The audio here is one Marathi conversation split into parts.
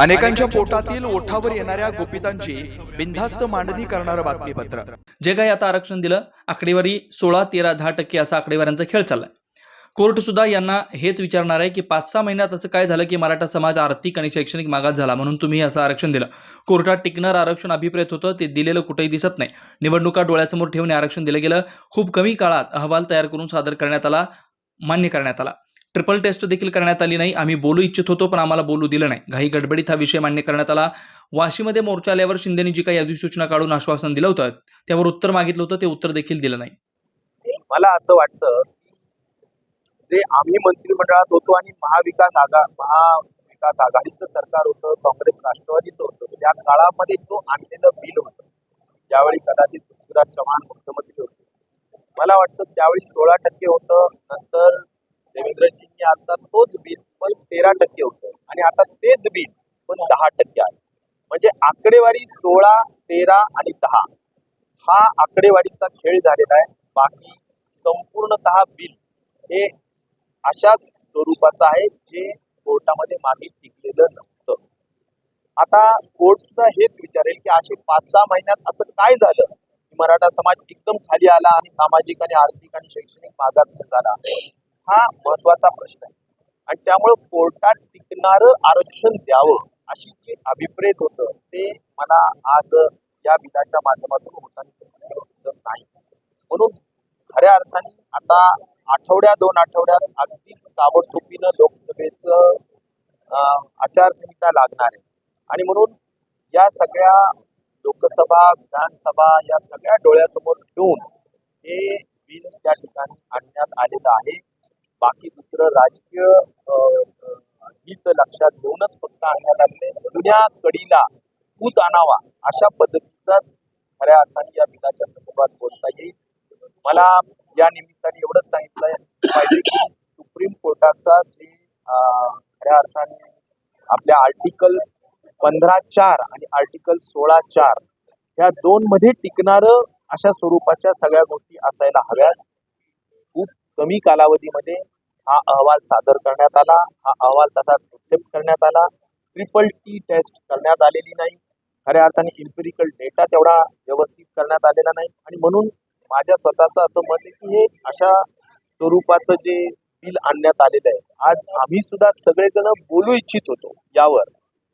अनेकांच्या पोटातील ओठावर येणाऱ्या गोपितांची बिनधास्त मांडणी करणारं बातमीपत्र. जे काही आता आरक्षण दिलं. आकडेवारी सोळा तेरा दहा टक्के असा आकडेवाऱ्यांचा खेळ चाललाय. कोर्ट सुद्धा यांना हेच विचारणार आहे की पाच सहा महिन्यात असं काय झालं की मराठा समाज आर्थिक आणि शैक्षणिक मागास झाला म्हणून तुम्ही असं आरक्षण दिलं. कोर्टात टिकणार आरक्षण अभिप्रेत होतं ते दिलेलं कुठेही दिसत नाही. निवडणुका डोळ्यासमोर ठेवून आरक्षण दिलं गेलं. खूप कमी काळात अहवाल तयार करून सादर करण्यात आला मान्य करण्यात आला. ट्रिपल टेस्ट देखील करण्यात आली नाही. आम्ही बोलू इच्छित होतो पण आम्हाला बोलू दिलं नाही. घाई गडबडीत हा विषय मान्य करण्यात आला. वाशीमध्ये मोर्चा आल्यावर शिंदेनी जी काही अधिसूचना काढून आश्वासन दिलं होतं त्यावर उत्तर मागितलं होतं ते उत्तर देखील दिलं नाही. मला असं वाटतं जे आम्ही मंत्रिमंडळात होतो आणि महाविकास आघा महाविकास आघाडीचं सरकार होतं काँग्रेस राष्ट्रवादीचं होतं त्या काळामध्ये जो आणलेलं बिल होतं ज्यावेळी कदाचित पृथ्वीराज चव्हाण मुख्यमंत्री होते मला वाटतं त्यावेळी सोळा टक्के होतं नंतर देवेंद्रजींनी आता तोच बिल पण तेरा टक्के होतं. आणि आता तेच बिल पण दहा टक्के आहे. म्हणजे आकडेवारी सोळा तेरा आणि दहा हा आकडेवारीचा खेळ झालेला आहे. बाकी संपूर्णतः बिल हे अशाच स्वरूपाचं आहे जे कोर्टामध्ये मागे टिकलेलं नव्हतं. आता कोर्ट सुद्धा हेच विचारेल की असे पाच सहा महिन्यात असं काय झालं? की मराठा समाज एकदम खाली आला आणि सामाजिक आणि आर्थिक आणि शैक्षणिक मागास झाला हा महत्त्वाचा प्रश्न आहे. आणि त्यामुळं कोर्टात टिकणारं आरक्षण द्यावं अशी जे अभिप्रेत होतं ते मला आज या बिलाच्या माध्यमातून होताना दिसत नाही. म्हणून खऱ्या अर्थाने आता आठवड्या दोन आठवड्यात अगदीच ताबडतोबीनं लोकसभेचं आचारसंहिता लागणार आहे. आणि म्हणून या सगळ्या लोकसभा विधानसभा या सगळ्या डोळ्यासमोर ठेवून हे बिल त्या ठिकाणी आणण्यात आलेलं आहे. बाकी दुसरं राजकीय हित लक्षात घेऊनच फक्त आणण्यात आलेले जुन्या कडीला पूत आणावा अशा पद्धतीचाच खऱ्या अर्थाने या बिलाच्या संदर्भात बोलता येईल. मला या निमित्ताने एवढंच सांगितलं पाहिजे की सुप्रीम कोर्टाचा जे खऱ्या अर्थाने आपल्या आर्टिकल पंधरा चार आणि आर्टिकल सोळा चार ह्या दोन मध्ये टिकणारं अशा स्वरूपाच्या सगळ्या गोष्टी असायला हव्यात. कमी कालावधीमध्ये हा अहवाल सादर करण्यात आला. हा अहवाल तसाच एक्सेप्ट करण्यात आला. ट्रिपल टी टेस्ट करण्यात आलेली नाही. खऱ्या अर्थाने इम्पेरिकल डेटा तेवढा व्यवस्थित करण्यात आलेला नाही. आणि म्हणून माझ्या स्वतःचं असं मत आहे की हे अशा स्वरूपाचं जे बिल आणण्यात आलेलं आहे. आज आम्ही सुद्धा सगळेजण बोलू इच्छित होतो यावर.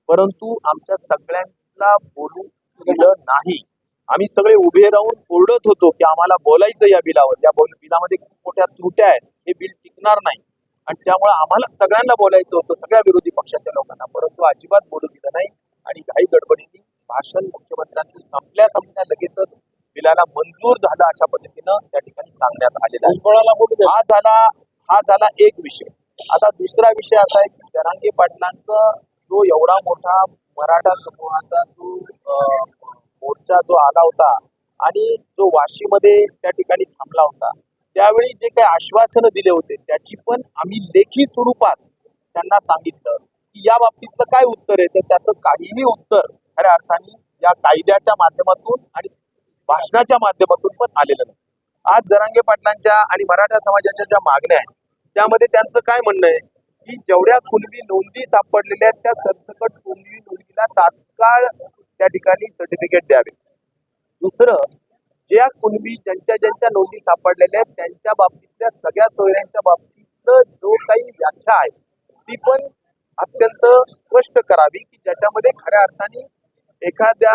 परंतु आमच्या सगळ्यांना बोलू दिलं नाही. आम्ही सगळे उभे राहून ओरडत होतो की आम्हाला बोलायचं या बिलावर. या बोल- बिलामध्ये खूप मोठ्या त्रुट्या आहेत. हे बिल टिकणार नाही. आणि त्यामुळे आम्हाला सगळ्यांना बोलायचं होतं सगळ्या विरोधी पक्षाच्या लोकांना. परंतु अजिबात बोलू दिलं नाही आणि घाई गडबडीने भाषण मुख्यमंत्र्यांचं संपल्या संपल्या लगेचच बिलाला मंजूर झालं अशा पद्धतीनं त्या ठिकाणी सांगण्यात आलेलं आहे. हा झाला हा झाला एक विषय. आता दुसरा विषय असा आहे की जरांगे पाटलांचा जो एवढा मोठा मराठा समूहाचा जो मोर्चा जो आला होता आणि जो वाशीमध्ये त्या ठिकाणी थांबला होता त्यावेळी जे काही आश्वासनं दिले होते त्याची पण आम्ही लेखी स्वरूपात त्यांना सांगितलं की या बाबतीतलं काय उत्तर आहे? तर त्याचं काहीही उत्तर खऱ्या अर्थाने या कायद्याच्या माध्यमातून आणि भाषणाच्या माध्यमातून पण आलेलं नाही. आज जरांगे पाटलांच्या आणि मराठा समाजाच्या ज्या मागण्या आहेत त्यामध्ये त्यांचं काय म्हणणं आहे? की जेवढ्या खुनवी नोंदी सापडलेल्या आहेत त्या सरसकट खुनवी नोंदीला तात्काळ त्या ठिकाणी सर्टिफिकेट द्यावे. दुसरं ज्या कुणबी ज्यांच्या ज्यांच्या नोंदी सापडलेल्या आहेत त्यांच्या बाबतीतल्या सगळ्या सोयऱ्यांच्या बाबतीतलं जो काही व्याख्या आहे ती पण अत्यंत स्पष्ट करावी की ज्याच्यामध्ये खऱ्या अर्थाने एखाद्या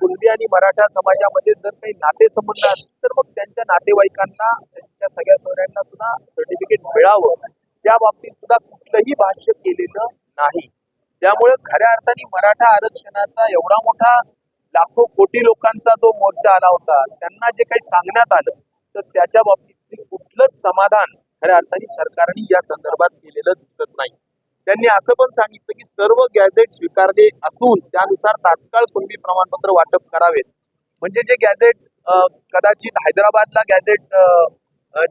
कुणबी आणि मराठा समाजामध्ये जर काही नातेसंबंध असतील तर मग त्यांच्या नातेवाईकांना त्यांच्या सगळ्या सोयऱ्यांना सुद्धा सर्टिफिकेट मिळावं. त्या बाबतीत सुद्धा कुठलंही भाष्य केलेलं नाही. त्यामुळे खऱ्या अर्थाने मराठा आरक्षणाचा एवढा मोठा लाखो कोटी लोकांचा जो मोर्चा आला होता त्यांना जे काही सांगण्यात आलं तर त्याच्या बाबतीत कुठलंच समाधान खऱ्या अर्थाने सरकारने या संदर्भात केलेलं दिसत नाही. त्यांनी असं पण सांगितलं की सर्व गॅझेट स्वीकारले असून त्यानुसार तात्काळ कुणबी प्रमाणपत्र वाटप करावेत. म्हणजे जे गॅझेट कदाचित हैदराबादला गॅझेट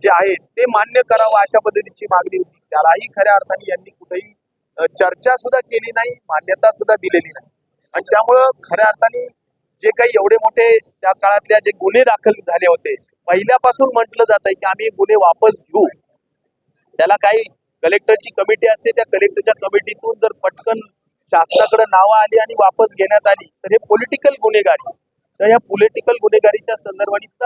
जे आहे ते मान्य करावं अशा पद्धतीची मागणी होती. त्यालाही खऱ्या अर्थाने यांनी कुठेही चर्चा सुद्धा केली नाही मान्यता सुद्धा दिलेली नाही. आणि त्यामुळं खऱ्या अर्थाने जे काही एवढे मोठे त्या काळातल्या जे गुन्हे दाखल झाले होते पहिल्यापासून म्हटलं जात आहे की आम्ही गुन्हे वापस घेऊ. त्याला काही कलेक्टरची कमिटी असते त्या कलेक्टरच्या कमिटीतून जर पटकन शासनाकडे नावं आली आणि वापस घेण्यात आली तर हे पॉलिटिकल गुन्हेगारी. तर या पॉलिटिकल गुन्हेगारीच्या संदर्भात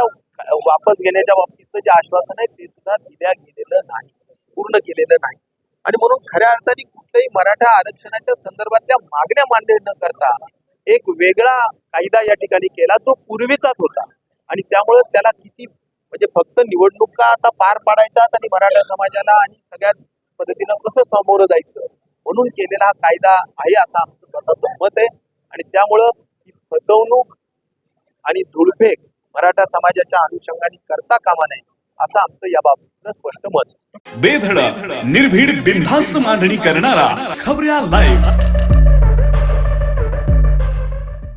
वापस घेण्याच्या बाबतीतलं जे आश्वासन आहे ते सुद्धा दिल्या गेलेलं नाही पूर्ण केलेलं नाही. आणि म्हणून खऱ्या अर्थाने कुठल्याही मराठा आरक्षणाच्या संदर्भातल्या मागण्या मान्य न करता एक वेगळा कायदा या ठिकाणी केला तो पूर्वीचाच होता. आणि त्यामुळे त्याला किती म्हणजे फक्त निवडणुका आता पार पाडायच्यात आणि मराठा समाजाला आणि सगळ्याच पद्धतीनं कसं सामोरं जायचं? म्हणून केलेला हा कायदा आहे असं आमचं स्वतःचं मत आहे. आणि त्यामुळं फसवणूक आणि धुळफेक मराठा समाजाच्या अनुषंगाने करता कामा नये. असं आमचं याबाबतीतलं स्पष्ट मत आहे. बेधडक निर्भीड बिनधास्त मांडणी करणारा खबऱ्या लाईव्ह